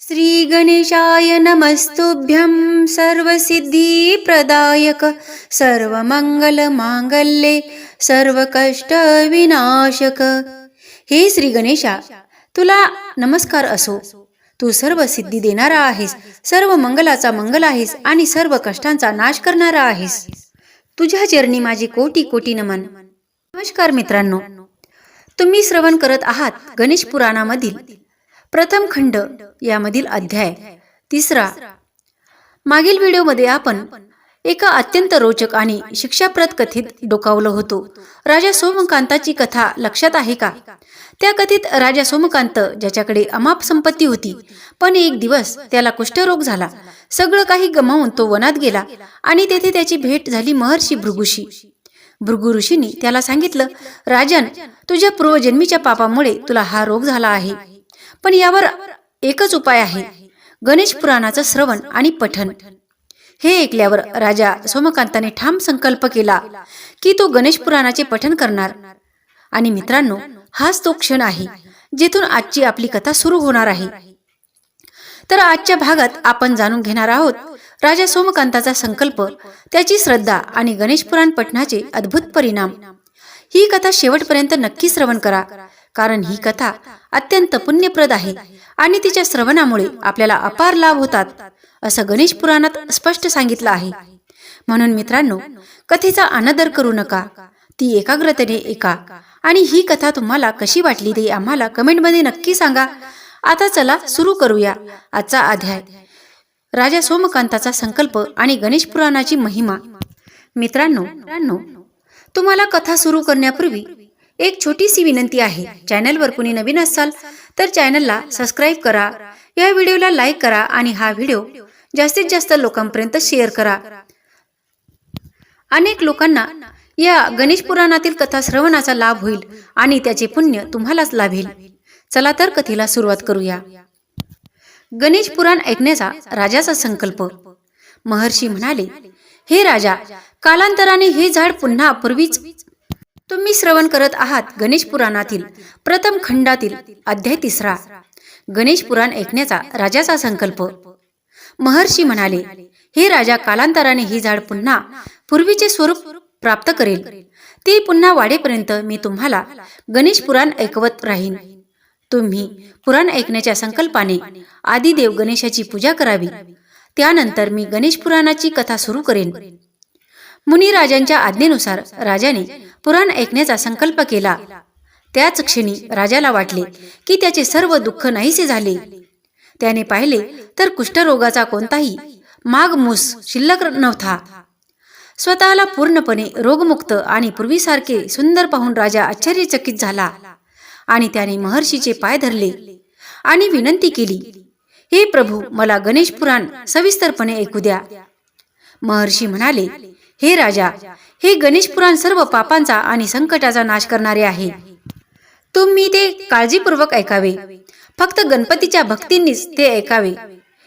श्रीगणेशाय नमस्तुभ्यं सर्वसिद्धिप्रदायक सर्वमङ्गलमाङ्गल्ये सर्वकष्टविनाशक. हे श्री गणेशा तुला नमस्कार असो. तू सर्व सिद्धी देणारा आहेस सर्व मंगलाचा मंगल आहेस आणि सर्व कष्टांचा नाश करणारा आहेस. तुझ्या चरणी माझी कोटी कोटी नमन. नमस्कार मित्रांनो. तुम्ही श्रवण करत आहात गणेश पुराणामधील प्रथम खंड यामधील अध्याय. तिसरा. मागील व्हिडिओमध्ये आपण एका अत्यंत रोचक आणि शिक्षाप्रद कथेत डोकावलं होतो. राजा सोमकांताची कथा लक्षात आहे का? त्या कथेत राजा सोमकांत ज्याच्याकडे अमाप संपत्ती होती पण एक दिवस त्याला कुष्ठरोग झाला. सगळं काही गमावून तो वनात गेला आणि तेथे त्याची भेट झाली महर्षी भृगुशी. भृगु ऋषींनी त्याला सांगितलं राजन तुझ्या पूर्वजन्मीच्या पापामुळे तुला हा रोग झाला आहे. पण यावर एकच उपाय आहे. गणेश पुराणाचं श्रवण आणि पठन हे ऐकल्यावर राजा सोमकांताने ठाम संकल्प केला की तो गणेश पुराणाचे पठन करणार. आणि मित्रांनो हाच तो क्षण आहे जेथून आजची आपली कथा सुरू होणार आहे. तर आजच्या भागात आपण जाणून घेणार आहोत राजा सोमकांताचा संकल्प त्याची श्रद्धा आणि गणेश पुराण पठणाचे अद्भुत परिणाम. ही कथा शेवटपर्यंत नक्की श्रवण करा. कारण ही कथा अत्यंत पुण्यप्रद आहे आणि तिच्या श्रवणामुळे आपल्याला अपार लाभ होतात असं गणेश पुराणात स्पष्ट सांगितलं आहे. म्हणून मित्रांनो कथेचा अनादर करू नका. ती एकाग्रतेने ऐका. आणि ही कथा तुम्हाला कशी वाटली ते आम्हाला कमेंटमध्ये नक्की सांगा. आता चला सुरू करूया आजचा अध्याय. राजा सोमकांताचा संकल्प आणि गणेश पुराणाची महिमा. मित्रांनो तुम्हाला कथा सुरू करण्यापूर्वी एक छोटीशी विनंती आहे. चॅनलवर कुणी नवीन असाल तर चॅनलला सबस्क्राईब करा. या व्हिडिओला लाईक करा आणि हा व्हिडिओ जास्तीत जास्त लोकांपर्यंत शेअर करा. अनेक लोकांना या गणेश पुराणातील कथा श्रवणाचा लाभ होईल आणि त्याचे पुण्य तुम्हालाच लाभेल. चला तर कथेला सुरुवात करूया. गणेश पुराण ऐकण्याचा राजाचा संकल्प. महर्षी म्हणाले हे राजा कालांतराने हे झाड पुन्हा पूर्वीच तुम्ही श्रवण करत आहात गणेश पुराणातील प्रथम खंडातील अध्याय तिसरा. गणेश पुराण ऐकण्याचा राजाचा संकल्प. महर्षी म्हणाले हे राजा कालांतराने हे झाड पुन्हा पूर्वीचे स्वरूप प्राप्त करेल. ते पुन्हा वाढेपर्यंत मी तुम्हाला गणेश पुराण ऐकवत राहीन. तुम्ही पुराण ऐकण्याच्या संकल्पाने आदिदेव गणेशाची पूजा करावी. त्यानंतर मी गणेश पुराणाची कथा सुरू करेन. मुनिराजांच्या आज्ञेनुसार राजाने पुराण ऐकण्याचा संकल्प केला. त्याच क्षणी राजाला वाटले की त्याचे सर्व दुःख नाहीसे झाले. त्याने पाहिले तर कुष्ठरोगाचा कोणताही माग मूस शिल्लक नव्हता. स्वतःला पूर्णपणे रोगमुक्त आणि पूर्वीसारखे सुंदर पाहून राजा आश्चर्यचकित झाला आणि त्याने महर्षीचे पाय धरले आणि विनंती केली हे प्रभू मला गणेश पुराण सविस्तरपणे ऐकू द्या. महर्षी म्हणाले हे राजा हे गणेश पुराण सर्व पापांचा आणि संकटाचा नाश करणारे आहे. तुम्ही ते काळजीपूर्वक ऐकावे. फक्त गणपतीच्या भक्तींनीच ते ऐकावे.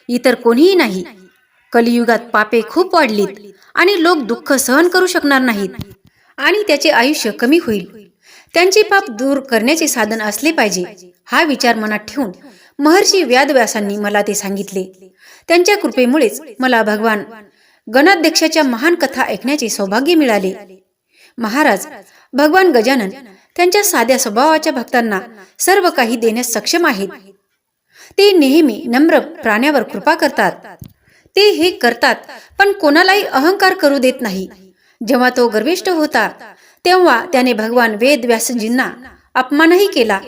इतर कोणीही नाही. कलियुगात पापे खूप वाढलीत आणि लोक दुःख सहन करू शकणार नाहीत आणि त्याचे आयुष्य कमी होईल. त्यांचे पाप दूर करण्याचे साधन असले पाहिजे हा विचार मनात ठेवून महर्षी व्यादव्यासांनी मला ते सांगितले. त्यांच्या कृपेमुळेच मला भगवान गणाध्यक्षाच्या महान कथा ऐकण्याचे सौभाग्य मिळाले. महाराज भगवान गजानन त्यांच्या साध्या स्वभावाच्या भक्तांना सर्व काही देण्यास सक्षम आहेत. ते नेहमी नम्र प्राण्यावर कृपा करतात. ते हे करतात पण कोणालाही अहंकार करू देत नाही. जेव्हा तो गर्विष्ठ होता तेव्हा त्याने भगवान वेद व्यासजींना अपमानही केला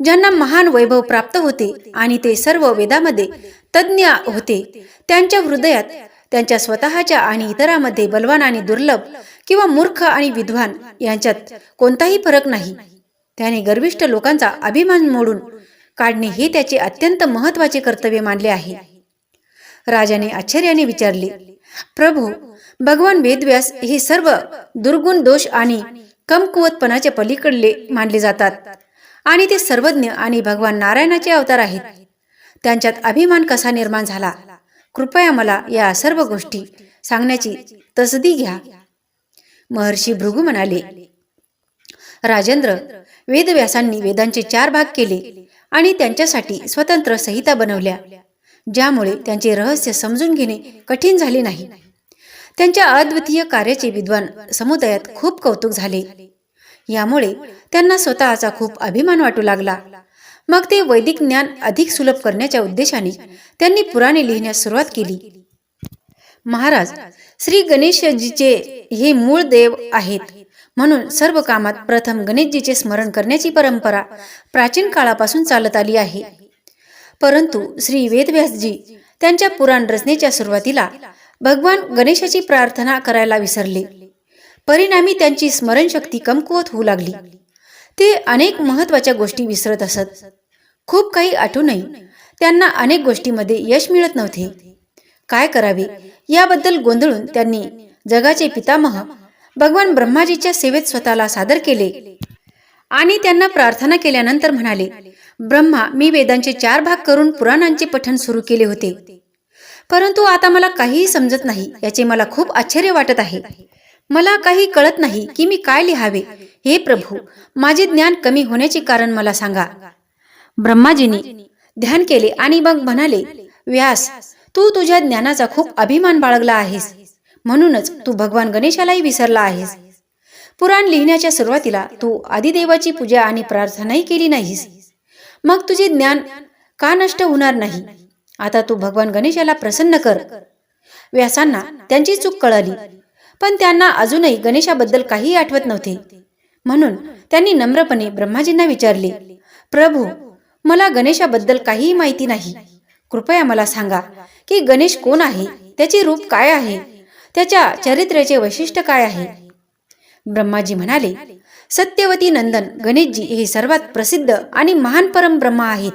ज्यांना महान वैभव प्राप्त होते आणि ते सर्व वेदामध्ये तज्ज्ञ होते. त्यांच्या हृदयात त्यांच्या स्वतःच्या आणि इतरांमध्ये बलवान आणि दुर्लभ किंवा मूर्ख आणि विद्वान यांच्यात कोणताही फरक नाही. त्याने गर्विष्ठ लोकांचा अभिमान मोडून काढणे हे त्याचे अत्यंत महत्त्वाचे कर्तव्य मानले आहे. राजाने आश्चर्याने विचारले प्रभू भगवान वेदव्यास हे सर्व दुर्गुण दोष आणि कमकुवतपणाच्या पलीकडले मानले जातात आणि ते सर्वज्ञ आणि भगवान नारायणाचे अवतार आहेत. त्यांच्यात अभिमान कसा निर्माण झाला? कृपया मला या सर्व गोष्टी सांगण्याची तसदी घ्या. महर्षी भृगू म्हणाले राजेंद्र वेदव्यासांनी वेदांचे चार भाग केले आणि त्यांच्यासाठी स्वतंत्र संहिता बनवल्या ज्यामुळे त्यांचे रहस्य समजून घेणे कठीण झाले नाही. त्यांच्या अद्वितीय कार्याचे विद्वान समुदायात खूप कौतुक झाले. यामुळे त्यांना स्वतःचा खूप अभिमान वाटू लागला. मग ते वैदिक ज्ञान अधिक सुलभ करण्याच्या उद्देशाने त्यांनी पुराणे लिहिण्यास सुरुवात केली. महाराज श्री गणेशजीचे हे मूळ देव आहेत. म्हणून सर्व कामात प्रथम गणेशजीचे स्मरण करण्याची परंपरा प्राचीन काळापासून चालत आली आहे. परंतु श्री वेदव्यासजी त्यांच्या पुराण रचनेच्या सुरुवातीला भगवान गणेशाची प्रार्थना करायला विसरले. परिणामी त्यांची स्मरणशक्ती कमकुवत होऊ लागली. ते अनेक महत्त्वाच्या गोष्टी विसरत असत. खूप काही आठवूनही त्यांना अनेक गोष्टीमध्ये यश मिळत नव्हते. काय करावे याबद्दल गोंधळून त्यांनी जगाचे पितामह भगवान ब्रह्माजीच्या सेवेत स्वतःला सादर केले आणि त्यांना प्रार्थना केल्यानंतर म्हणाले ब्रह्मा मी वेदांचे चार भाग करून पुराणांचे पठण सुरू केले होते. परंतु आता मला काहीही समजत नाही याचे मला खूप आश्चर्य वाटत आहे. मला काही कळत नाही की मी काय लिहावे. हे प्रभू माझे ज्ञान कमी होण्याचे कारण मला सांगा. ब्रह्माजींनी ध्यान केले आणि मग म्हणाले व्यास तू तुझ्या ज्ञानाचा खूप अभिमान बाळगला आहेस. म्हणूनच तू भगवान गणेशालाही विसरला आहेस. पुराण लिहिण्याच्या सुरुवातीला तू आदिदेवाची पूजा आणि प्रार्थनाही केली नाहीस. मग तुझे ज्ञान का नष्ट होणार नाही? आता तू भगवान गणेशाला प्रसन्न कर. व्यासांना त्यांची चूक कळाली. पण त्यांना अजूनही गणेशाबद्दल काही आठवत नव्हते. म्हणून त्यांनी नम्रपणे ब्रह्माजींना विचारले प्रभू मला गणेशाबद्दल काहीही माहिती नाही. कृपया मला सांगा की गणेश कोण आहे? त्याचे रूप काय आहे? त्याच्या चरित्र्याचे वैशिष्ट्य काय आहे? ब्रह्माजी म्हणाले सत्यवती नंदन गणेशजी हे सर्वात प्रसिद्ध आणि महान परम ब्रह्मा आहेत.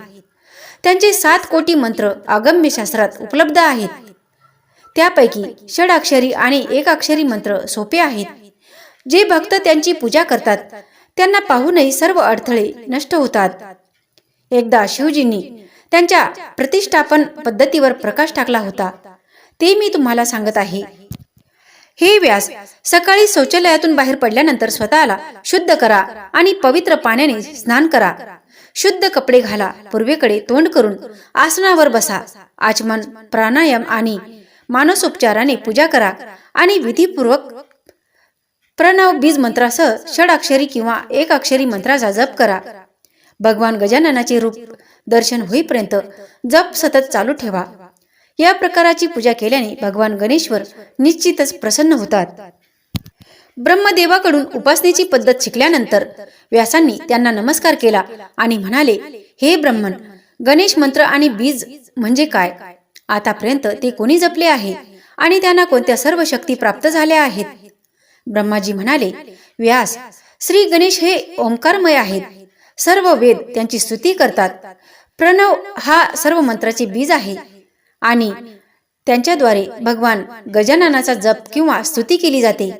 त्यांचे सात कोटी मंत्र आगम्य शास्त्रात उपलब्ध आहेत. त्यापैकी षडाक्षरी आणि एकाक्षरी मंत्र सोपे आहेत. जे भक्त त्यांची पूजा करतात त्यांना पाहूनही सर्व अडथळे नष्ट होतात. एकदा शिवजींनी त्यांच्या प्रतिष्ठापन पद्धतीवर प्रकाश टाकला होता. ते मी तुम्हाला सांगत आहे. हे व्यास सकाळी शौचालयातून बाहेर पडल्यानंतर स्वतःला शुद्ध करा आणि पवित्र पाण्याने स्नान करा. शुद्ध कपडे घाला. पूर्वेकडे तोंड करून आसनावर बसा. आचमन प्राणायाम आणि मानसोपचाराने पूजा करा आणि विधीपूर्वक प्रणव बीज मंत्रासह षडाक्षरी किंवा एक अक्षरी मंत्राचा जप करा. भगवान गजाननाचे रूप दर्शन होईपर्यंत जप सतत चालू ठेवा. या प्रकाराची पूजा केल्याने भगवान गणेश्वर निश्चितच प्रसन्न होतात. ब्रह्मदेवाकडून उपासनेची पद्धत शिकल्यानंतर व्यासांनी त्यांना नमस्कार केला आणि म्हणाले हे ब्रह्मन गणेश मंत्र आणि बीज म्हणजे काय? आतापर्यंत ते कोणी जपले आहे आणि त्यांना कोणत्या सर्व शक्ती प्राप्त झाल्या आहेत? ब्रह्माजी म्हणाले व्यास श्री गणेश हे ओंकारमय आहेत. सर्व वेद त्यांची स्तुती करतात. प्रणव हा सर्व मंत्राचे बीज आहे. आणि त्यांच्याद्वारे भगवान गजाननाचा जप किंवा स्तुती केली जाते.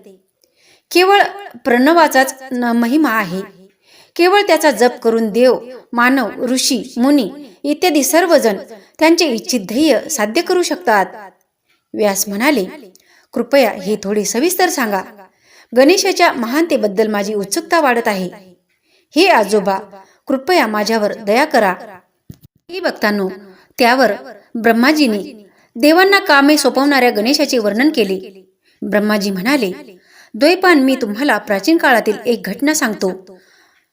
केवळ प्रणवाचाच न- महिमा आहे. केवळ त्याचा जप करून देव मानव ऋषी मुनी इत्यादी सर्वजण त्यांचे इच्छित ध्येय साध्य करू शकतात. व्यास म्हणाले कृपया हे थोडे सविस्तर सांगा. गणेशाच्या महानतेबद्दल माझी उत्सुकता वाढत आहे. हे आजोबा कृपया माझ्यावर दया करा. हे भक्तांनो त्यावर ब्रह्माजीने देवांना कामे सोपवणाऱ्या गणेशाचे वर्णन केले. ब्रह्माजी म्हणाले द्वैपान मी तुम्हाला प्राचीन काळातील एक घटना सांगतो.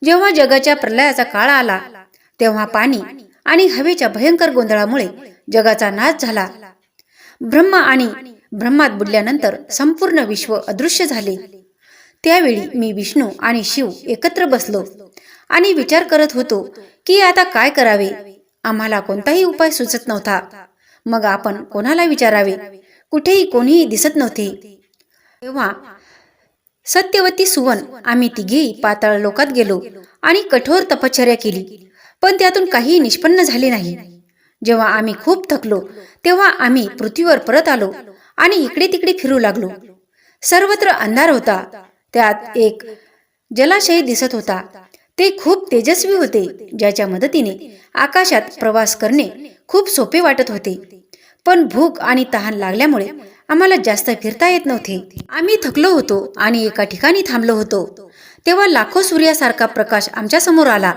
जेव्हा जगाच्या प्रलयाचा काळ आला तेव्हा पाणी आणि हवेच्या भयंकर गोंधळामुळे जगाचा नाश झाला. ब्रह्मा आणि ब्रह्मात बुडल्यानंतर संपूर्ण विश्व अदृश्य झाले. त्यावेळी मी विष्णू आणि शिव एकत्र बसलो आणि विचार करत होतो की आता काय करावे? आम्हाला कोणताही उपाय सुचत नव्हता. मग आपण कोणाला विचारावे? कुठेही कोणीही दिसत नव्हते. तेव्हा सत्यवती सुवन आम्ही तिघी पाताळ लोकात गेलो आणि कठोर तपश्चर्या केली. पण त्यातून काही निष्पन्न झाले नाही. जेव्हा आम्ही खूप थकलो तेव्हा आम्ही पृथ्वीवर परत आलो आणि इकडे तिकडे फिरू लागलो. सर्वत्र अंधार होता. त्यात एक जलाशय दिसत होता. ते खूप तेजस्वी होते ज्याच्या मदतीने आकाशात प्रवास करणे खूप सोपे वाटत होते. पण भूक आणि तहान लागल्यामुळे आम्हाला जास्त फिरता येत नव्हते. आम्ही थकलो होतो आणि एका ठिकाणी थांबलो होतो. तेव्हा लाखो सूर्यासारखा प्रकाश आमच्यासमोर आला.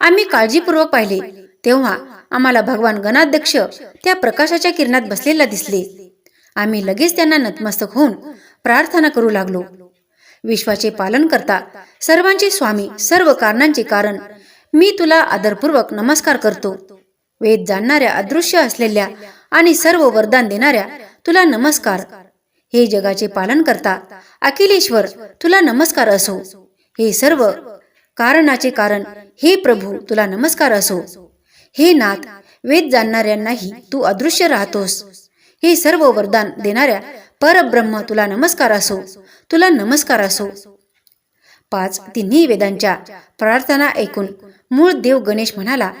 आम्ही काळजीपूर्वक पाहिले. तेव्हा आम्हाला भगवान गणाध्यक्ष त्या प्रकाशाच्या किरणात बसलेला दिसले. आम्ही लगेच त्यांना नतमस्तक होऊन प्रार्थना करू लागलो. विश्वाचे पालन करता सर्वांचे स्वामी सर्व कारणांचे कारण मी तुला आदरपूर्वक नमस्कार करतो. वेद जाणणाऱ्या अदृश्य असलेल्या आणि सर्व वरदान देणाऱ्या तुला नमस्कार. हे जगाचे पालन करता अखिलेश्वर तुला नमस्कार असो. हे सर्व कारणाचे कारण हे प्रभू तुला नमस्कार असो. हे नाथ वेद जाणणाऱ्यांनाही तू अदृश्य राहतोस. हे सर्व वरदान देणाऱ्या परब्रह्म तुला नमस्कार असो. तुला नमस्कार असो. पाच तिन्ही वेदांच्या प्रार्थना ऐकून मूळ देव गणेश म्हणाला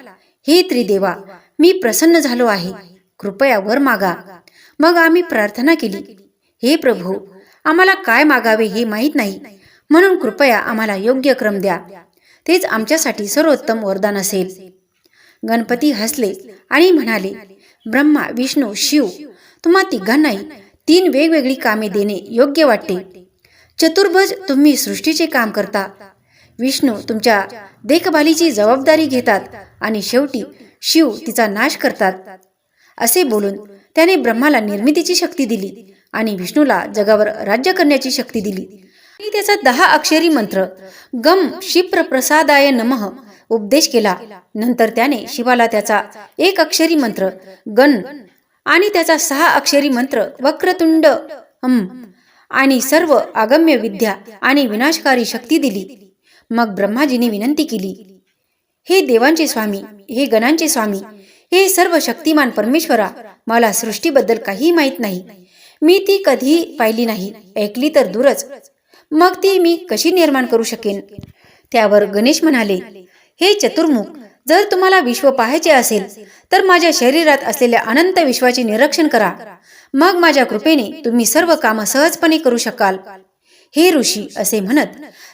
हे त्रिदेवा मी प्रसन्न झालो आहे. कृपया वर मागा. मग आम्ही प्रार्थना केली. हे प्रभू आम्हाला काय मागावे हे माहीत नाही. म्हणून कृपया आम्हाला योग्य क्रम द्या. तेच आमच्यासाठी सर्वोत्तम वरदान असेल. गणपती हसले आणि म्हणाले ब्रह्मा विष्णू शिव तुम्हा तिघांनाही तीन वेगवेगळी कामे देणे योग्य वाटते. चतुर्भज तुम्ही सृष्टीचे काम करता. विष्णू तुमच्या देखभालीची जबाबदारी घेतात आणि शेवटी शिव तिचा नाश करतात. असे बोलून त्याने ब्रह्माला निर्मितीची शक्ती दिली आणि विष्णूला जगावर राज्य करण्याची शक्ती दिली. आणि त्याचा दहा अक्षरी मंत्र गम शिप्र प्रसादाय नमः उपदेश केला. नंतर त्याने शिवाला त्याचा एक अक्षरी मंत्र गण आणि त्याचा सहा अक्षरी मंत्र वक्रतुंड हम आणि सर्व आगम्य विद्या आणि विनाशकारी शक्ती दिली. मग ब्रह्माजीने विनंती केली हे देवांचे स्वामी हे गणांचे स्वामी हे सर्व शक्तिमान परमेश्वरा मला सृष्टीबद्दल काही माहीत नाही. मी ती कधी पाहिली नाही ऐकली तर दूरच. मग ती मी कशी निर्माण करू शकेन? त्यावर गणेश म्हणाले हे चतुर्मुख जर तुम्हाला विश्व पाहायचे असेल तर माझ्या शरीरात असलेल्या अनंत विश्वाचे निरीक्षण करा. मग माझ्या कृपेने तुम्ही सर्व कामं सहजपणे करू शकाल. हे ऋषी असे म्हणत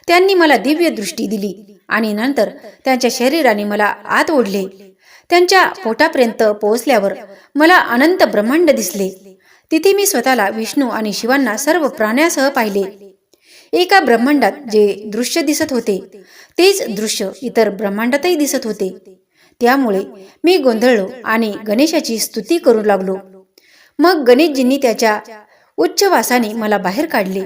त्यांनी मला दिव्य दृष्टी दिली आणि नंतर त्यांच्या शरीराने मला आत ओढले. त्यांच्या पोटापर्यंत पोहोचल्यावर मला अनंत ब्रह्मांड दिसले. तिथे मी स्वतःला विष्णू आणि शिवांना सर्व प्राण्यासह पाहिले. एका ब्रह्मांडात जे दृश्य दिसत होते तेच दृश्य इतर ब्रह्मांडातही दिसत होते. त्यामुळे मी गोंधळलो आणि गणेशाची स्तुती करू लागलो. मग गणेशजींनी त्याच्या उच्च वासाने मला बाहेर काढले.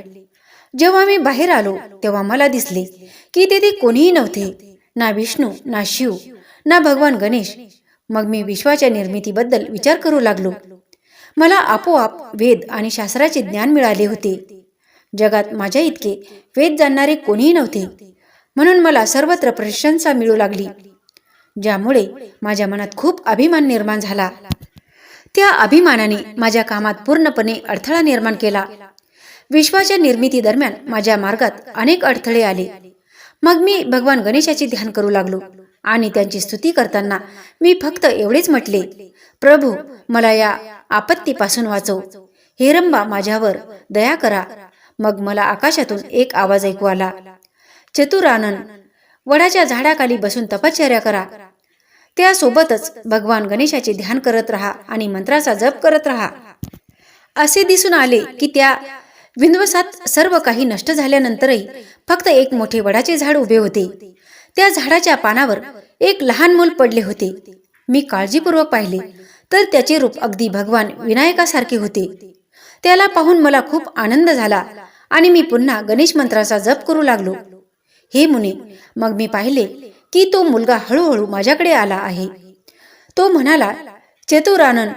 जेव्हा मी बाहेर आलो तेव्हा मला दिसले की तेथे कोणीही नव्हते. ना विष्णू ना शिव ना भगवान गणेश. मग मी विश्वाच्या निर्मितीबद्दल विचार करू लागलो. मला आपोआप वेद आणि शास्त्राचे ज्ञान मिळाले होते. जगात माझ्या इतके वेद जाणणारे कोणीही नव्हते. म्हणून मला सर्वत्र प्रशंसा मिळू लागली. ज्यामुळे माझ्या मनात खूप अभिमान निर्माण झाला. त्या अभिमानाने माझ्या कामात पूर्णपणे अडथळा निर्माण केला. विश्वाच्या निर्मिती दरम्यान माझ्या मार्गात अनेक अडथळे आले. मग मी भगवान गणेशाचे ध्यान करू लागलो. आणि त्यांची स्तुती करताना मी फक्त एवढेच म्हटले प्रभू मला या आपत्तीपासून वाचव. हिरंबा माझ्यावर दया करा. मग मला आकाशातून एक आवाज ऐकू आला चतुरानन वडाच्या झाडाखाली बसून तपश्चर्या करा. त्यासोबतच भगवान गणेशाचे ध्यान करत राहा आणि मंत्राचा जप करत राहा. असे दिसून आले की त्या विंध्वसात सर्व काही नष्ट झाल्यानंतरही फक्त एक मोठे वडाचे झाड उभे होते. त्या झाडाच्या पानावर एक लहान मूल पडले होते. मी काळजीपूर्वक पाहिले तर त्याचे रूप अगदी भगवान विनायकासारखे होते. त्याला पाहून मला खूप आनंद झाला आणि मी पुन्हा गणेश मंत्राचा जप करू लागलो. हे मुने मग मी पाहिले की तो मुलगा हळूहळू माझ्याकडे आला आहे. तो म्हणाला चतुरानन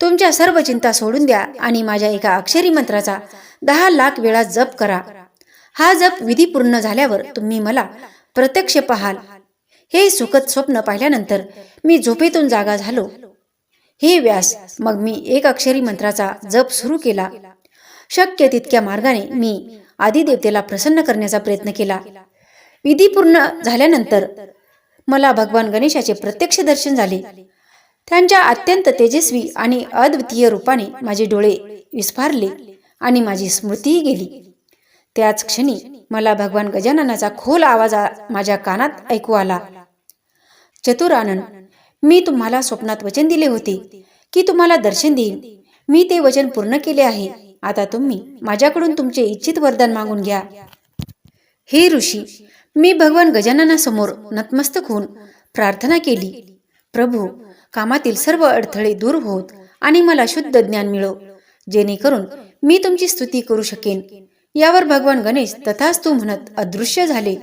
तुमच्या सर्व चिंता सोडून द्या आणि माझ्या एका अक्षरी मंत्राचा दहा लाख वेळा जप करा. हा जप विधी पूर्ण झाल्यावर तुम्ही मला प्रत्यक्ष पाहाल. हे सुखद स्वप्न पाहिल्यानंतर मी झोपेतून जागा झालो. हे व्यास मग मी एक अक्षरी मंत्राचा जप सुरू केला. शक्य तितक्या मार्गाने मी आदिदेवतेला प्रसन्न करण्याचा प्रयत्न केला. विधी पूर्ण झाल्यानंतर मला भगवान गणेशाचे प्रत्यक्ष दर्शन झाले. त्यांच्या अत्यंत तेजस्वी आणि अद्वितीय रूपाने माझे डोळे विस्फारले आणि माझी स्मृतीही गेली. त्याच क्षणी मला भगवान गजाननाचा खोल आवाज माझ्या कानात ऐकू आला. चतुरानन मी तुम्हाला स्वप्नात वचन दिले होते की तुम्हाला दर्शन देईन. मी ते वचन पूर्ण केले आहे. आता तुम्ही माझ्याकडून तुमचे इच्छित वरदान मागून घ्या. हे ऋषी मी भगवान गजाननासमोर नतमस्तक होऊन प्रार्थना केली. प्रभू कामातील सर्व अडथळे दूर होत आणि मला शुद्ध ज्ञान मिळो. जेणेकरून मी तुमची स्तुती करू शकेन. यावर भगवान गणेश तथास्तु म्हणत अदृश्य झाले.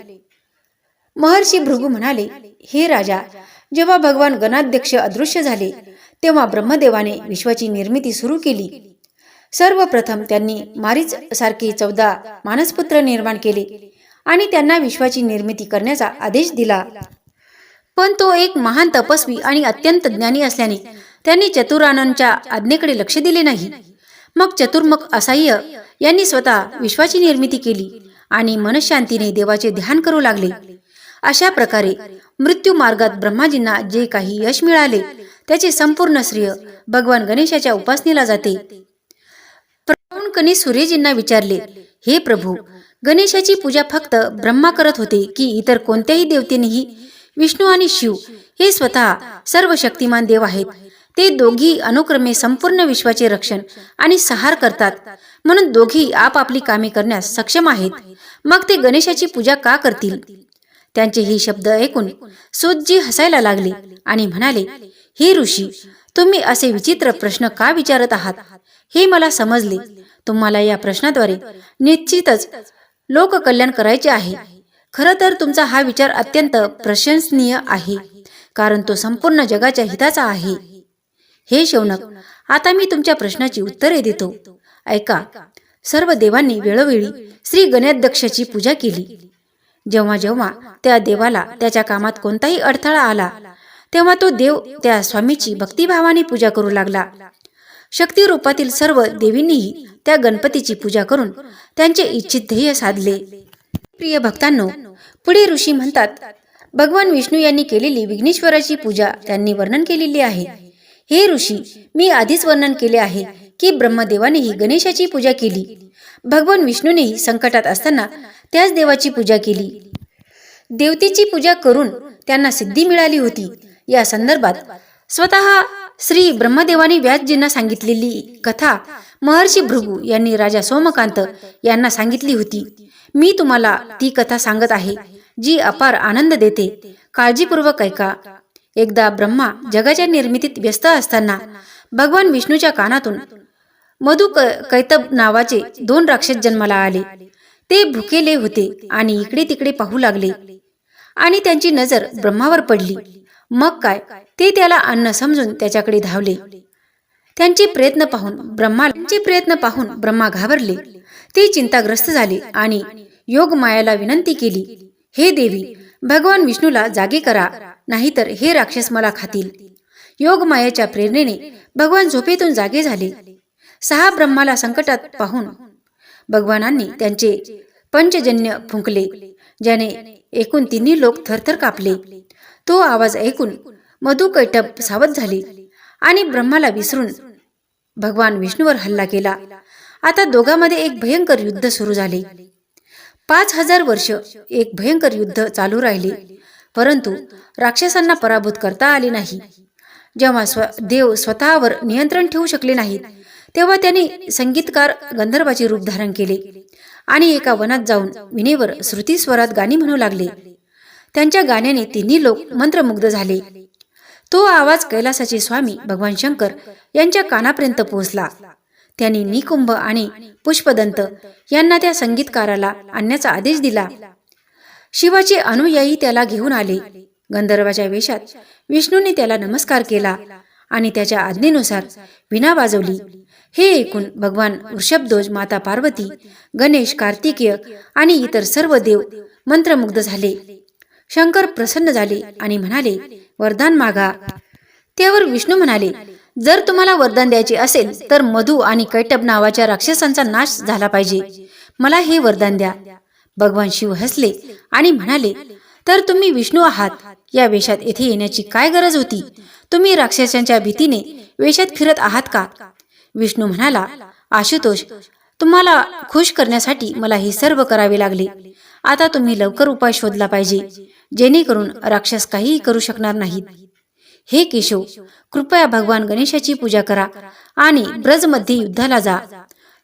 महर्षी भृगू म्हणाले हे राजा जेव्हा भगवान गणाध्यक्ष अदृश्य झाले तेव्हा ब्रह्मदेवाने विश्वाची निर्मिती सुरू केली. सर्वप्रथम त्यांनी मारीच सारखे चौदा मानसपुत्र निर्माण केले आणि त्यांना विश्वाची निर्मिती करण्याचा आदेश दिला. पण तो एक महान तपस्वी आणि अत्यंत ज्ञानी असल्याने त्यांनी चतुरानंदच्या आज्ञेकडे लक्ष दिले नाही. मग चतुर्मुख असाह्य यांनी स्वतः विश्वाची निर्मिती केली आणि मनशांतीने देवाचे ध्यान करू लागले. अशा प्रकारे मृत्यू मार्गात ब्रह्माजींना जे काही यश मिळाले त्याचे संपूर्ण श्रेय भगवान गणेशाच्या उपासनेला जाते. प्रौणकने सूर्यजींना विचारले हे प्रभू गणेशाची पूजा फक्त ब्रह्मा करत होते की इतर कोणत्याही देवतेनेही? विष्णू आणि शिव हे स्वतः सर्व शक्तिमान देव आहेत. ते दोघी अनुक्रमे संपूर्ण विश्वाचे रक्षण आणि सहार करतात. म्हणून दोघी आपापली कामे करण्यास सक्षम आहेत. मग ते गणेशाची पूजा का करतील? त्यांचे हे शब्द ऐकून सुतजी हसायला लागले आणि म्हणाले हे ऋषी तुम्ही असे विचित्र प्रश्न का विचारत आहात? हे मला समजले. तुम्हाला या प्रश्नाद्वारे निश्चितच लोककल्याण करायचे आहे. खरं तर तुमचा हा विचार अत्यंत प्रशंसनीय आहे. कारण तो संपूर्ण जगाच्या हिताचा आहे. हे शौनक आता मी तुमच्या प्रश्नाची उत्तरे देतो. ऐका सर्व देवांनी वेळोवेळी श्री गणेशदक्षाची पूजा केली. जेव्हा जेव्हा त्या देवाला त्याच्या कामात कोणताही अडथळा आला तेव्हा तो देव त्या स्वामीची भक्तिभावाने पूजा करू लागला. शक्ती रूपातील सर्व देवींनीही त्या गणपतीची पूजा करून त्यांचे इच्छित ध्येय साधले. प्रिय भक्तांनो पुढे ऋषी म्हणतात भगवान विष्णू यांनी केलेली विघ्नेश्वराची पूजा त्यांनी वर्णन केलेली आहे. हे ऋषी मी आधीच वर्णन केले आहे की ब्रह्मदेवानेही गणेशाची पूजा केली. भगवान विष्णूनेही संकटात असताना त्याच देवाची पूजा केली. देवतेची पूजा करून त्यांना सिद्धी मिळाली होती. या संदर्भात स्वतः श्री ब्रह्मदेवाने व्यासजींना सांगितलेली कथा महर्षी भृगू यांनी राजा सोमकांत यांना सांगितली होती. मी तुम्हाला ती कथा सांगत आहे जी अपार आनंद देते. काळजीपूर्वक ऐका. एकदा ब्रह्मा जगाच्या निर्मितीत व्यस्त असताना भगवान विष्णूच्या कानातून मधु कैतब नावाचे दोन राक्षस जन्माला आले. ते भुकेले होते आणि इकडे तिकडे पाहू लागले. आणि त्यांची नजर ब्रह्मावर पडली. मग काय? ते त्याला अन्न समजून त्याच्याकडे धावले. त्यांचे प्रयत्न पाहून ब्रह्माचे प्रयत्न पाहून ब्रह्मा घाबरले. ते चिंताग्रस्त झाले आणि योग मायाला विनंती केली हे देवी भगवान विष्णूला जागे करा. नाहीतर हे राक्षस मला खातील. योग मायाच्या प्रेरणेने भगवान झोपेतून जागे झाले. सहा ब्रह्माला संकटात पाहून भगवानांनी त्यांचे पंचजन्य फुंकले ज्याने एकूण तिन्ही लोक थरथर कापले. तो आवाज ऐकून मधु कैटप सावध झाले आणि ब्रह्माला विसरून भगवान विष्णूवर हल्ला केला. आता दोघांमध्ये एक भयंकर युद्ध सुरू झाले. पाच हजार वर्ष एक भयंकर युद्ध चालू राहिले. परंतु राक्षसांना पराभूत करता आले नाही. जेव्हा स्व देव स्वतःवर नियंत्रण ठेवू शकले नाहीत तेव्हा त्यांनी संगीतकार गंधर्वाचे रूप धारण केले आणि एका वनात जाऊन विनेवर श्रुती स्वरात गाणी म्हणू लागले. त्यांच्या गाण्याने तिन्ही लोक मंत्रमुग्ध झाले. तो आवाज कैलासाचे स्वामी भगवान शंकर यांच्या कानापर्यंत पोहोचला. त्यांनी निकुंभ आणि पुष्पदंत यांना त्या संगीतकाराला आणण्याचा आदेश दिला. शिवाचे अनुयायी त्याला घेऊन आले. गंधर्वाच्या वेशात विष्णूने त्याला नमस्कार केला आणि त्याच्या आज्ञेनुसार विना वाजवली. हे ऐकून भगवान वृषभध्वज माता पार्वती गणेश कार्तिकीय आणि इतर सर्व देव मंत्रमुग्ध झाले. शंकर प्रसन्न झाले आणि म्हणाले वरदान मागा. त्यावर विष्णू म्हणाले जर तुम्हाला वरदान द्यायचे असेल तर मधु आणि कैटब नावाच्या राक्षसांचा नाश झाला पाहिजे. मला हे वरदान द्या. भगवान शिव हसले आणि म्हणाले तर तुम्ही विष्णू आहात. या वेशात येथे येण्याची काय गरज होती? तुम्ही राक्षसांच्या भीतीने वेशात फिरत आहात का? विष्णू म्हणाला आशुतोष तुम्हाला खुश करण्यासाठी मला हे सर्व करावे लागले. आता तुम्ही लवकर उपाय शोधला पाहिजे जेणेकरून राक्षस काहीही करू शकणार नाहीत. हे केशव कृपया भगवान गणेशाची पूजा करा आणि ब्रजमध्ये युद्धाला जा.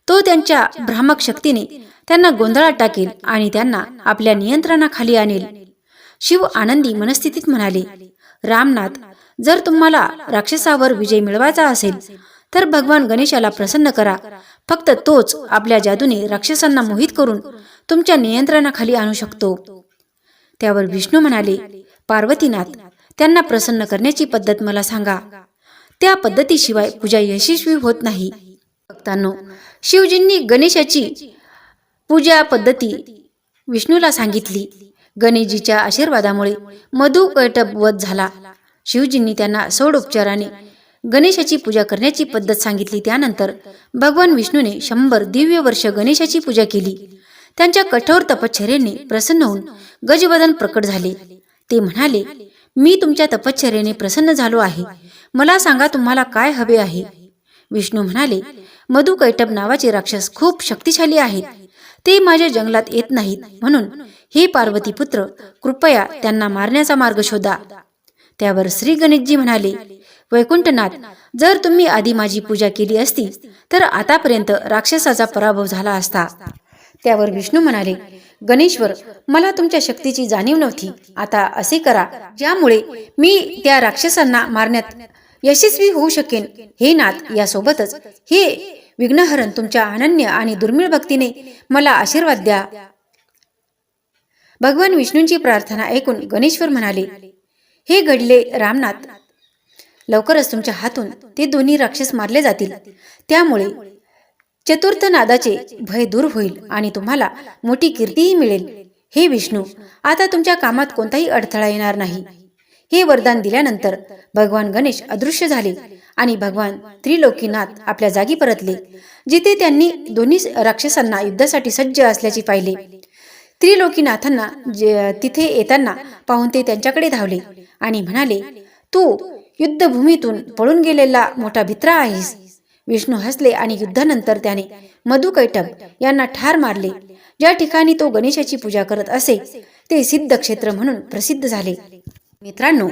तो त्यांच्या भ्रामक शक्तीने त्यांना गोंधळात टाकेल आणि त्यांना आपल्या नियंत्रणाखाली आणेल. शिव आनंदी मनस्थितीत म्हणाले रामनाथ जर तुम्हाला राक्षसावर विजय मिळवायचा असेल तर भगवान गणेशाला प्रसन्न करा. फक्त तोच आपल्या जादूने राक्षसांना मोहित करून तुमच्या नियंत्रणाखाली आणू शकतो. त्यावर विष्णू म्हणाले पार्वतीनाथ त्यांना प्रसन्न करण्याची पद्धत मला सांगा. त्या पद्धतीशिवाय पूजा यशस्वी होत नाही. भक्तांनो शिवजींनी गणेशाची पूजा पद्धती. विष्णूला सांगितली गणेशजीच्या आशीर्वादामुळे मधु कैटभ वध झाला. शिवजींनी त्यांना सोडोपचाराने गणेशाची पूजा करण्याची पद्धत सांगितली. त्यानंतर भगवान विष्णूने शंभर दिव्य वर्ष गणेशाची पूजा केली. त्यांच्या कठोर तपश्चर्येने प्रसन्न होऊन गजवदन प्रकट झाले. ते म्हणाले मी तुमच्या तपश्चर्येने प्रसन्न झालो आहे. मला सांगा तुम्हाला काय हवे आहे. विष्णू म्हणाले मधुकैटब नावाचे राक्षस खूप शक्तिशाली आहेत. ते माझ्या जंगलात येत नाहीत. म्हणून हे पार्वती पुत्र कृपया त्यांना मारण्याचा मार्ग शोधा. त्यावर श्री गणेशजी म्हणाले वैकुंठनाथ जर तुम्ही आधी माझी पूजा केली असती तर आतापर्यंत राक्षसाचा पराभव झाला असता. त्यावर विष्णू म्हणाले गणेश्वर मला तुमच्या शक्तीची जाणीव नव्हती. आता असे करा ज्यामुळे मी त्या राक्षसांना मारण्यात यशस्वी होऊ शकेन. हे नाथ यासोबतच हे विघ्नहरण तुमच्या अनन्य आणि दुर्मिळ भक्तीने मला आशीर्वाद द्या. भगवान विष्णूंची प्रार्थना ऐकून गणेश्वर म्हणाले हे घडले रामनाथ. लवकरच तुमच्या हातून ते दोन्ही राक्षस मारले जातील. त्यामुळे चतुर्थ नादाचे भय दूर होईल आणि तुम्हाला मोठी कीर्तीही मिळेल. हे विष्णू आता तुमच्या कामात कोणताही अडथळा येणार नाही. हे वरदान दिल्यानंतर भगवान गणेश अदृश्य झाले. आणि भगवान त्रिलोकीनाथ आपल्या जागी परतले जिथे त्यांनी दोन्ही राक्षसांना युद्धासाठी सज्ज असल्याचे पाहिले. त्रिलोकीनाथांना जे- तिथे येताना पाहून ते त्यांच्याकडे धावले आणि म्हणाले तू युद्धभूमीतून पळून गेलेला मोठा भित्रा आहेस. विष्णू हसले आणि युद्धानंतर त्याने मधुकैटभ यांना ठार मारले ज्या ठिकाणी तो गणेशाची पूजा करत असे ते सिद्ध क्षेत्र म्हणून प्रसिद्ध झाले. मित्रांनो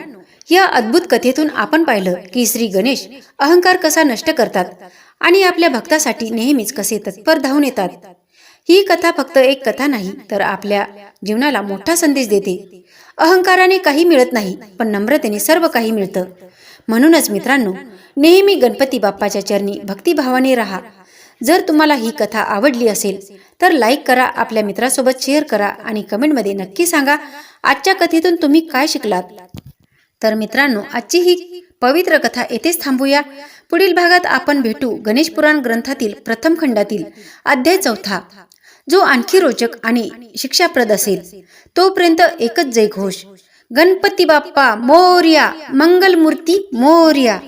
या अद्भुत कथेतून आपण पाहिलं की श्री गणेश अहंकार कसा नष्ट करतात आणि आपल्या भक्तासाठी नेहमीच कसे तत्पर धावून येतात. ही कथा फक्त एक कथा नाही तर आपल्या जीवनाला मोठा संदेश देते. अहंकाराने काही मिळत नाही पण नम्रतेने सर्व काही मिळतं. म्हणूनच मित्रांनो नेहमी गणपती बाप्पाच्या चरणी भक्तिभावाने राहा. जर तुम्हाला ही कथा आवडली असेल तर लाईक करा आपल्या मित्रासोबत शेअर करा आणि कमेंटमध्ये नक्की सांगा आजच्या कथेतून तुम्ही काय शिकलात? तर मित्रांनो आजची ही पवित्र कथा येथेच थांबूया. पुढील भागात आपण भेटू गणेश पुराण ग्रंथातील प्रथम खंडातील अध्याय चौथा जो आणखी रोचक आणि शिक्षाप्रद असेल. तोपर्यंत एकच जय घोष गणपती बाप्पा मोर्या मंगलमूर्ती मोर्या.